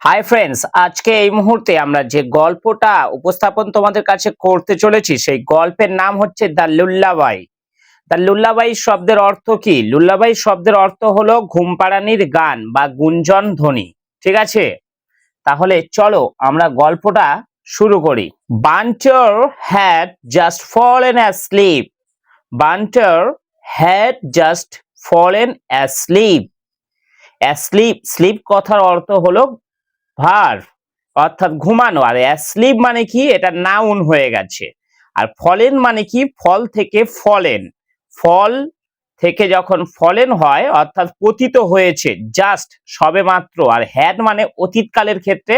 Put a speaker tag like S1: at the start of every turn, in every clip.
S1: Hi friends আজকে এই মুহূর্তে আমরা যে গল্পটা উপস্থাপন তোমাদের কাছে করতে চলেছি, সেই গল্পের নাম হচ্ছে দ্য লুল্লাবাই। দ্য লুল্লাবাই শব্দের অর্থ কি? লুল্লাবাই শব্দের অর্থ হলো ঘুমপাড়ানির গান বা গুঞ্জন ধ্বনি। ঠিক আছে? তাহলে চলো আমরা গল্পটা শুরু করি। Bunter had just fall fallen asleep Bunter had just fall fallen asleep asleep sleep কথার অর্থ হলো ভার অর্থাৎ ঘুমানো। আর অ্যাসলিপ মানে কি? এটা নাউন হয়ে গেছে। আর ফলেন মানে কি? ফল থেকে ফলেন ফল থেকে যখন ফলেন হয়, অর্থাৎ পতিত হয়েছে জাস্ট সবে মাত্র। আর হ্যাড মানে অতীতকালের ক্ষেত্রে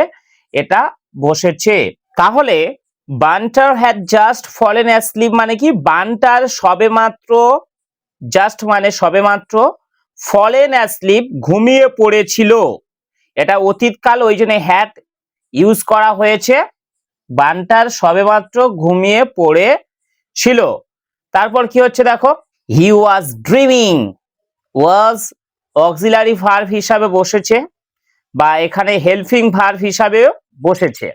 S1: এটা বসেছে। তাহলে Bunter had just fallen asleep মানে কি? বান্টার সবে মাত্র জাস্ট মানে সবে মাত্র ফলেন অ্যাসলিপ ঘুমিয়ে পড়েছিল। এটা অতীতকাল, ওই জন্য হ্যাট ইউজ করা হয়েছে। বানটার সবেমাত্র ঘুমিয়ে পড়ে ছিল। তারপর কি হচ্ছে দেখো? He was dreaming was auxiliary verb হিসাবে বসেছে বা এখানে হেল্পিং ভার্ভ হিসাবেও বসেছে।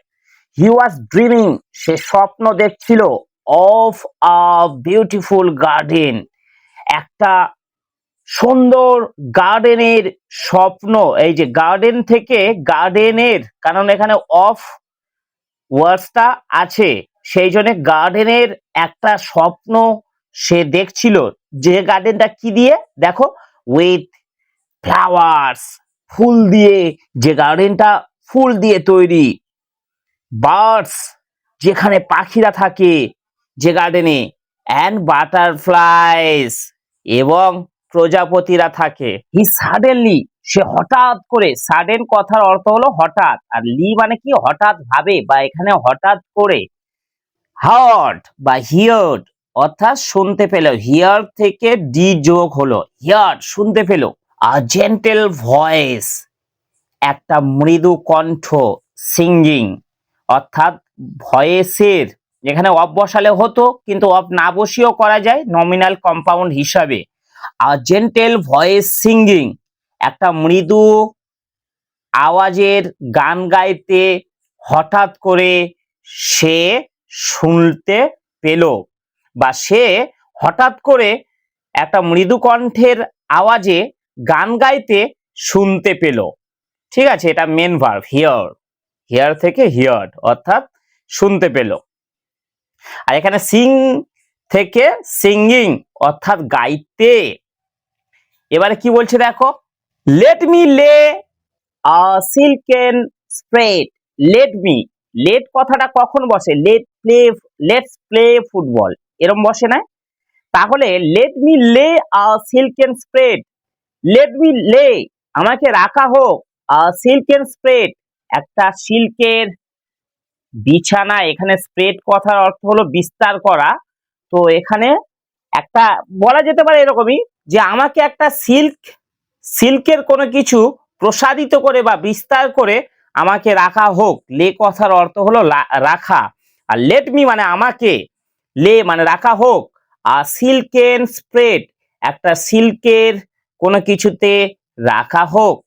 S1: হি ওয়াজ ড্রিমিং সে স্বপ্ন দেখছিল অফ আ বিউটিফুল গার্ডেন একটা সুন্দর গার্ডেনের স্বপ্ন। এই যে গার্ডেন থেকে গার্ডেনের কারণ এখানে অফ ওয়ার্ডসটা আছে। সেই জন্য গার্ডেনের একটা স্বপ্ন সে দেখছিল। যে গার্ডেনটা কি দিয়ে? দেখো উইথ ফ্লাওয়ার্স ফুল দিয়ে। যে গার্ডেনটা ফুল দিয়ে তৈরি। বার্ডস যেখানে পাখিরা থাকে যে গার্ডেনে অ্যান্ড বাটারফ্লাইস এবং প্রজাপতিরা থাকে। হি সাডেনলি সে হঠাৎ করে সাডেন কথার অর্থ হলো হঠাৎ। আর লি মানে কি? হঠাৎ ভাবে বা এখানে হঠাৎ করে। হার্ট বা হিয়ার্ড অর্থাৎ শুনতে পেল। হিয়ার থেকে ডি যোগ হলো। হিয়ার শুনতে পেল। আ জেন্টেল ভয়েস একটা মৃদু কণ্ঠ সিঙ্গিং অর্থাৎ ভয়েসের। যেখানে অফ বসালে হতো, কিন্তু অফ না বসিয়েও করা যায় নমিনাল কম্পাউন্ড হিসাবে। জেন্টেল ভয়েস সিঙ্গিং একটা মৃদু আওয়াজের গান গাইতে হঠাৎ করে সে শুনতে পেল বা সে হঠাৎ করে একটা মৃদু কণ্ঠের আওয়াজে গান গাইতে শুনতে পেল। ঠিক আছে, এটা মেন ভার্ব হিয়ার হিয়ার থেকে হিয়ার্ড অর্থাৎ শুনতে পেল। আর এখানে সিং থেকে সিঙ্গিং অর্থাৎ গাইতে। এবারে কি বলছে দেখো? Let me lay silken spread let me let কথাটা কখন বসে? Let play let's play football এরম বসে না? তাহলে let me lay a silken spread let me lay আমাকে রাখা হোক সিল্কেন স্প্রেড একটা সিল্কের বিছানা, এখানে স্প্রেড কথার অর্থ হলো বিস্তার করা। তো এখানে একটা বলা যেতে পারে এরকমই যে আমাকে একটা সিল্ক, সিল্কের কোনো কিছু প্রসারিত করে বা বিস্তার করে আমাকে রাখা হোক। লে কথার অর্থ হলো রাখা। আর লেট মি মানে আমাকে। লে মানে রাখা হোক। আর সিল্কেন স্প্রেড একটা সিল্কের কোনো কিছুতে রাখা হোক।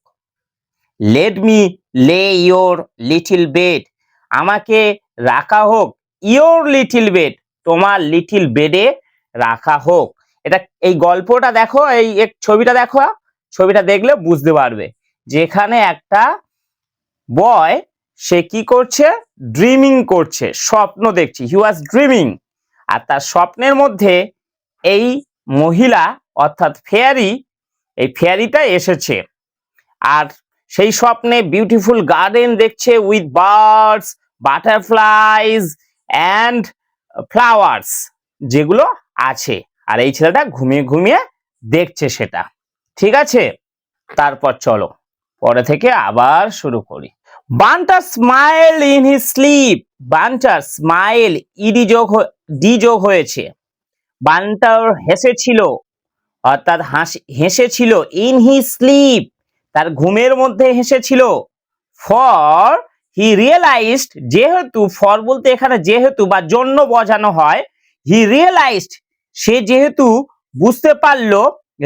S1: Let me lay your little bed আমাকে রাখা হোক। ইয়োর লিটিল বেড তোমার লিটিল বেডে রাখা হোক। এটা এই গল্পটা দেখো, এই ছবিটা দেখো, ছবিটা দেখলে বুঝতে পারবে। যেখানে একটা বয় সে কি করছে? ড্রিমিং করছে, স্বপ্ন দেখছি। হি ওয়াজ ড্রিমিং আর তার স্বপ্নের মধ্যে এই মহিলা, অর্থাৎ ফেয়ারি এই ফেয়ারিটা এসেছে। আর সেই স্বপ্নে বিউটিফুল গার্ডেন দেখছে with birds butterflies and flowers যেগুলো আছে। আর এই ছেলেটা ঘুমিয়ে ঘুমিয়ে দেখছে সেটা। ঠিক আছে? তারপর চলো। পরে থেকে আবার শুরু করি। Bunter smile in he sleep Bunter smile ED যোগ ডি যোগ হয়েছে। বান্টার হেসেছিল। অর্থাৎ হাসি, হেসেছিল ইন হি স্লিপ তার ঘুমের মধ্যে হেসেছিল। ফর হি রিয়েলাইজড যেহেতু ফর বলতে এখানে যেহেতু বা জন্য বোঝানো হয় হি রিয়েলাইজড সে যেহেতু বুঝতে পারল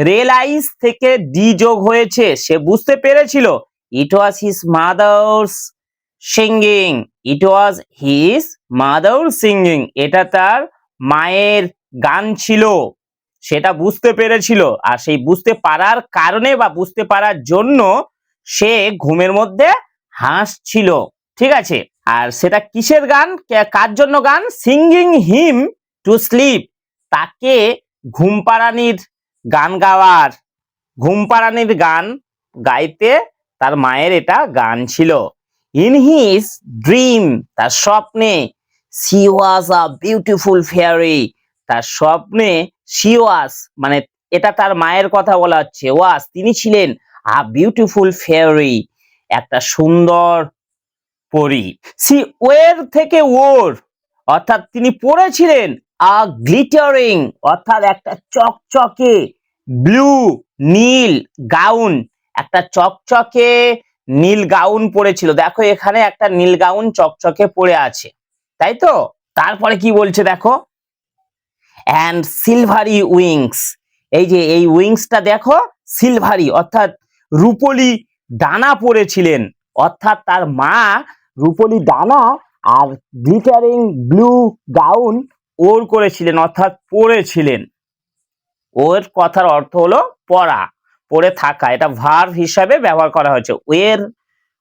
S1: রিয়েলাইজ থেকে ডি যোগ হয়েছে, সে বুঝতে পেরেছিল it was his mother's singing it was his mother singing এটা তার মায়ের গান ছিল, সেটা বুঝতে পেরেছিল, আর সেই বুঝতে পারার কারণে বা বুঝতে পারার জন্য সে ঘুমের মধ্যে হাসছিল। ঠিক আছে? আর সেটা কিসের গান? কার জন্য গান? Singing him to sleep. তাকে ঘুম পাড়ানির গান গাওয়ার ঘুম পাড়ানির গান গাইতে তার মায়ের এটা গান ছিল। ইন হিজ ড্রিম তার স্বপ্নে she was a beautiful fairy তার স্বপ্নে সি ওয়াজ মানে এটা তার মায়ের কথা বলা হচ্ছে ওয়াজ তিনি ছিলেন আ বিউটিফুল ফেয়ারি একটা সুন্দর পরি সি ওয়ের থেকে ওর অর্থাৎ তিনি পড়েছিলেন আ গ্লিটারিং অর্থাৎ একটা চকচকে ব্লু নীল গাউন একটা চকচকে, নীল গাউন পরেছিল দেখো, এখানে একটা নীল গাউন চকচকে পরে আছে, তাই তো? তারপরে কি বলছে দেখো? অ্যান্ড সিলভারি উইংস এই যে, এই উইংসটা দেখো সিলভারি অর্থাৎ রূপলি ডানা পরেছিলেন অর্থাৎ তার মা রূপলি ডানা আর গ্লিটারিং ব্লু গাউন ওর করেছিলেন, অর্থাৎ পরেছিলেন। ওর কথার অর্থ হলো পরা, পরে থাকা। এটা ভার্ব হিসাবে ব্যবহার করা হয়েছে। ওয়ের,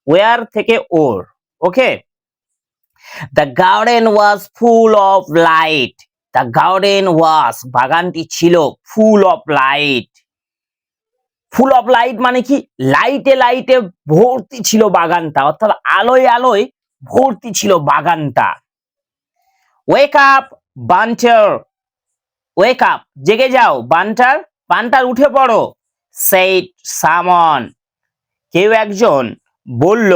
S1: ওয়ার থেকে wore, okay? The garden was full of light the garden was বাগানটি ছিল full of light full of light মানে কি? লাইটে লাইটে ভর্তি ছিল বাগানটা। অর্থাৎ আলোয় আলোয় ভর্তি ছিল বাগানটা। ওয়েক আপ বান্টার ওয়েক আপ জেগে যাও। বান্টার বান্টার উঠে পড়ো। সেইট সামন কেউ একজন বলল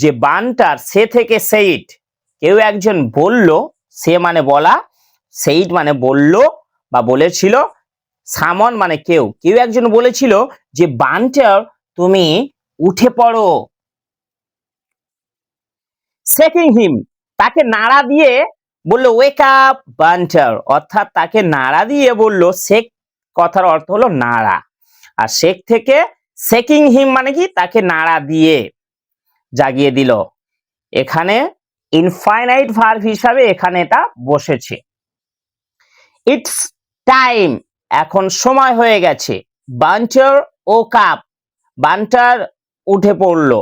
S1: যে বান্টার সে থেকে সেইট কেউ একজন বলল, সে মানে বলা। সেইট মানে বলল বা বলেছিল। সামন মানে কেউ। কেউ একজন বলেছিল যে, বান্টার, তুমি উঠে পড়ো। সেকিং হিম তাকে নাড়া দিয়ে বলল ওয়েক আপ বান্টার। অর্থাৎ তাকে নাড়া দিয়ে বলল শেক কথার অর্থ হলো নাড়া। আর শেক থেকে সেকিং হিম মানে কি? তাকে নাড়া দিয়ে জাগিয়ে দিল। এখানে ইনফাইনাইট ভার্ভ হিসাবে এখানে এটা বসেছে। ইটস টাইম এখন সময় হয়ে গেছে। বান্টার ও কাপ। বান্টার উঠে পড়ল।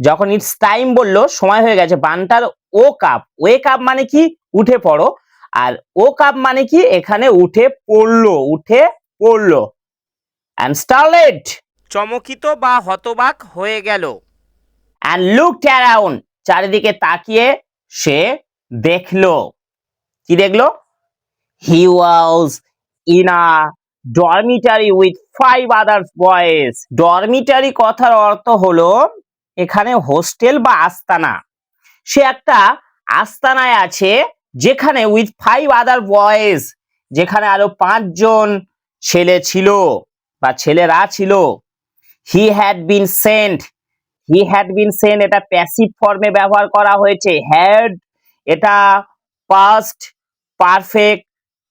S1: যখন ইটস টাইম বলল সময় হয়ে গেছে Bunter woke up. Woke up মানে কি? উঠে পড়ো। আর ও কাপ মানে কি? এখানে উঠে পড়ল উঠে পড়ল। অ্যান্ড স্টারলেট চমকিত বা হতবাক হয়ে গেল। অ্যান্ড লুক অ্যারাউন্ড চারিদিকে তাকিয়ে সে দেখল। কি দেখল? He was in a dormitory with five others boys dormitory কথার অর্থ হলো এখানে হোস্টেল বা আস্তানা। সে একটা আস্তানায় আছে যেখানে উইথ ফাইভ আদার বয়েজ যেখানে আরও পাঁচজন ছেলে ছিল বা ছেলেরা ছিল। He had been sent he had been sent এটা প্যাসিভ ফর্মে ব্যবহার করা হয়েছে। হ্যাড এটা পাস্ট পারফেক্ট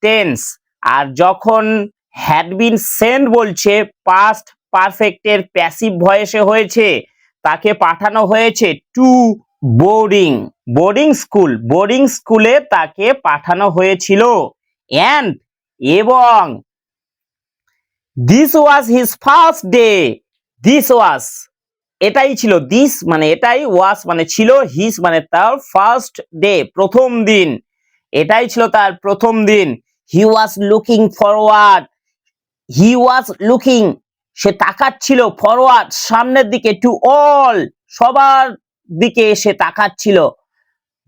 S1: টেন্স আর যখন হ্যাড বিন সেন্ট বলছে পাস্ট পারফেক্টের প্যাসিভ ভয়েসে হয়েছে, তাকে পাঠানো হয়েছে to boarding boarding school boarding স্কুলে তাকে পাঠানো হয়েছিল। অ্যান্ড এবং this was his first day this was এটাই ছিল দিস মানে এটাই ওয়াজ মানে ছিল হিস মানে তার ফার্স্ট ডে প্রথম দিন। এটাই ছিল তার প্রথম দিন। He was looking forward he was looking সে তাকাচ্ছিল ফরওয়ার্ড সামনের দিকে টু অল সবার দিকে সে তাকাচ্ছিল।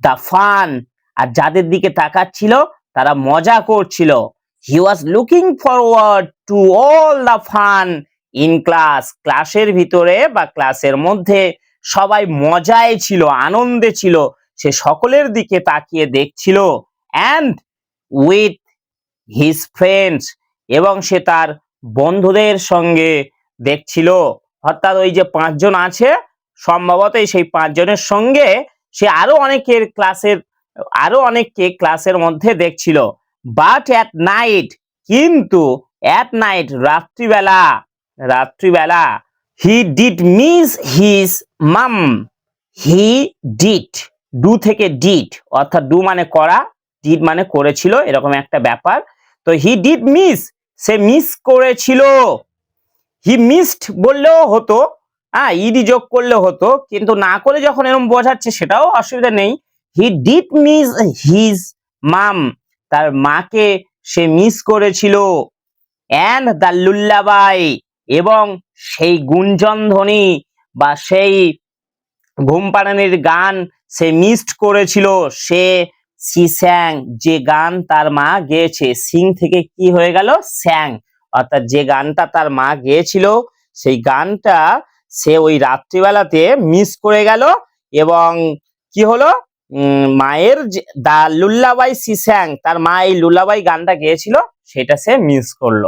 S1: দ্য ফান আর যাদের দিকে তাকাচ্ছিল, তারা মজা করছিল। He was looking forward to all the fun in class ক্লাসের ভিতরে বা ক্লাসের মধ্যে সবাই মজায় ছিল, আনন্দে ছিল। সে সকলের দিকে তাকিয়ে দেখছিল। অ্যান্ড উইথ হিজ ফ্রেন্ডস এবং সে তার বন্ধুদের সঙ্গে দেখছিল। অর্থাৎ ওই যে পাঁচজন আছে সম্ভবত সেই পাঁচজনের সঙ্গে সে আরও অনেকের ক্লাসের, আরও অনেককে ক্লাসের মধ্যে দেখছিল। বাট অ্যাট নাইট কিন্তু অ্যাট নাইট রাত্রিবেলা রাত্রিবেলা he did miss his mum he did do থেকে ডিড অর্থাৎ ডু মানে করা ডিড মানে করেছিল, এরকম একটা ব্যাপার। তো হি ডিড মিস সে মিস করেছিল। হি মিসড বললেও হতো হ্যাঁ ইডি যোগ করলে হতো, কিন্তু না করে যখন এরকম বোঝাচ্ছে সেটাও অসুবিধা নেই। He did miss his mum তার মাকে সে মিস করেছিল। অ্যান্ড দ্য লুল্লাবাই এবং সেই গুঞ্জন ধ্বনি বা সেই ঘুম পাড়ানির গান সে মিসড করেছিল, সে সি স্যাং, যে গান তার মা গেয়েছে। সিং থেকে কি হয়ে গেল? স্যাং। অর্থাৎ যে গানটা তার মা গেয়েছিল, সেই গানটা সে ওই রাত্রিবেলাতে মিস করে গেল এবং কি হলো? মায়ের দা লুল্লাবাই সি স্যাং, তার মা এই লুল্লাবাই গানটা গেয়েছিল, সেটা সে মিস করল।